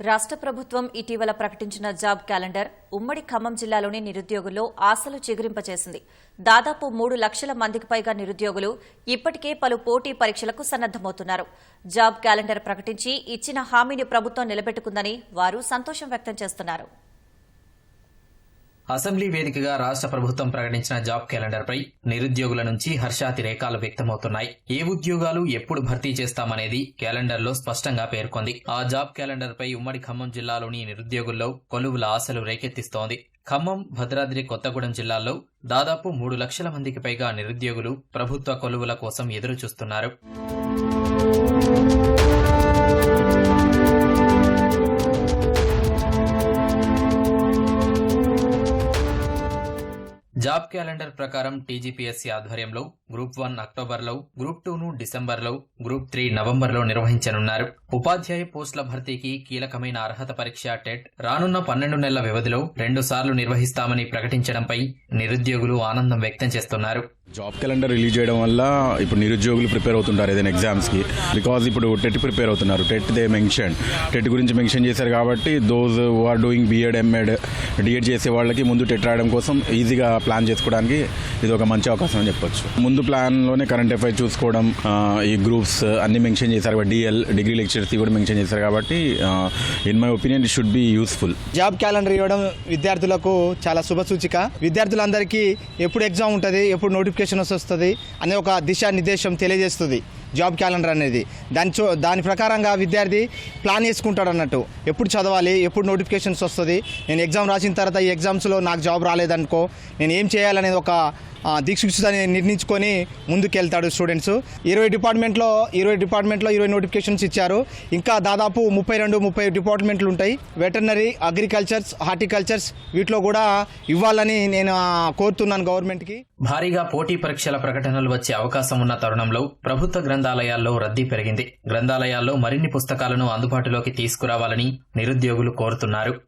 రాష్ట్ర ప్రభుత్వం ఇటీవల ప్రకటించిన జాబ్ క్యాలెండర్ ఉమ్మడి ఖమ్మం జిల్లాలోని నిరుద్యోగుల్లో ఆశలు చిగురింపచేసింది. దాదాపు మూడు లక్షల మందికి పైగా నిరుద్యోగులు ఇప్పటికే పలు పోటీ పరీక్షలకు సన్నద్దమవుతున్నారు జాబ్ క్యాలెండర్ ప్రకటించి ఇచ్చిన హామీని ప్రభుత్వం నిలబెట్టుకుందని వారు సంతోషం వ్యక్తం చేస్తున్నారు. అసెంబ్లీ వేదికగా రాష్ట్ర ప్రభుత్వం ప్రకటించిన జాబ్ క్యాలెండర్పై నిరుద్యోగుల నుంచి హర్షాతిరేకాలు వ్యక్తమవుతున్నాయి. ఏ ఉద్యోగాలు ఎప్పుడు భర్తీ చేస్తామనేది క్యాలెండర్లో స్పష్టంగా పేర్కొంది. ఆ జాబ్ క్యాలెండర్పై ఉమ్మడి ఖమ్మం జిల్లాలోని నిరుద్యోగుల్లో కొలువుల ఆశలు రేకెత్తిస్తోంది. ఖమ్మం భద్రాద్రి కొత్తగూడెం జిల్లాల్లో దాదాపు మూడు లక్షల మందికి పైగా నిరుద్యోగులు ప్రభుత్వ కొలువుల కోసం ఎదురు జాబ్ క్యాలెండర్ ప్రకారం టీజీపీఎస్సీ ఆధ్వర్యంలో గ్రూప్ వన్ అక్టోబర్లో గ్రూప్ టూను డిసెంబర్లో గ్రూప్ త్రీ నవంబర్లో నిర్వహించనున్నారు. ఉపాధ్యాయ పోస్టుల భర్తీకి కీలకమైన అర్హత పరీక్ష టెట్ రానున్న పన్నెండు నెలల వ్యవధిలో రెండు సార్లు నిర్వహిస్తామని ప్రకటించడంపై నిరుద్యోగులు ఆనందం వ్యక్తం చేస్తున్నారు. జాబ్ క్యాలెండర్ రిలీజ్ చేయడం వల్ల ఇప్పుడు నిరుద్యోగులు ప్రిపేర్ అవుతుంటారు ఏదైనా ఎగ్జామ్స్కి. బికాజ్ ఇప్పుడు టెట్ ప్రిపేర్ అవుతున్నారు. TET they mention. టెట్ గురించి మెన్షన్ చేశారు కాబట్టి those are doing BEd MEd DEd చేసే వాళ్ళకి ముందు టెట్ రాయడం కోసం ఈజీగా ప్లాన్ చేసుకోవడానికి ఇది ఒక మంచి అవకాశం అని చెప్పొచ్చు. ముందు ప్లాన్లోనే కరెంట్ అఫైర్ చూసుకోవడం ఈ గ్రూప్స్ అన్ని మెన్షన్ చేశారు డిఎల్ డిగ్రీ లెక్చర్స్ కూడా మెన్షన్ చేశారు కాబట్టి in my opinion it should be useful job calendar ఇవ్వడం విద్యార్థులకు చాలా శుభసూచిక విద్యార్థులందరికీ ఎప్పుడు ఎగ్జామ్ ఉంటుంది ఎప్పుడు నోటిఫికేషన్ వస్తుంది అనే ఒక దిశానిర్దేశం తెలియజేస్తుంది జాబ్ క్యాలెండర్ అనేది. దాని చో దాని ప్రకారంగా విద్యార్థి ప్లాన్ చేసుకుంటాడు అన్నట్టు. ఎప్పుడు చదవాలి ఎప్పుడు నోటిఫికేషన్స్ వస్తుంది. నేను ఎగ్జామ్ రాసిన తర్వాత ఈ ఎగ్జామ్స్లో నాకు జాబ్ రాలేదనుకో నేను ఏం చేయాలనేది ఒక ఆ, నిర్ణయించుకొని ముందుకెళ్తాడు స్టూడెంట్స్. ఇరవై డిపార్ట్మెంట్లో ఇరవై డిపార్ట్మెంట్లో ఇరవై నోటిఫికేషన్స్ ఇచ్చారు. ఇంకా దాదాపు ముప్పై రెండు ముప్పై డిపార్ట్మెంట్లు ఉంటాయి. వెటర్నరీ అగ్రికల్చర్స్ హార్టికల్చర్స్ వీటిలో కూడా ఇవ్వాలని నేను కోరుతున్నాను గవర్నమెంట్కి. భారీగా పోటీ పరీక్షల ప్రకటనలు వచ్చే అవకాశం ఉన్న తరుణంలో ప్రభుత్వ గ్రంథాలయాల్లో రద్దీ పెరిగింది. గ్రంథాలయాల్లో మరిన్ని పుస్తకాలను అందుబాటులోకి తీసుకురావాలని నిరుద్యోగులు కోరుతున్నారు.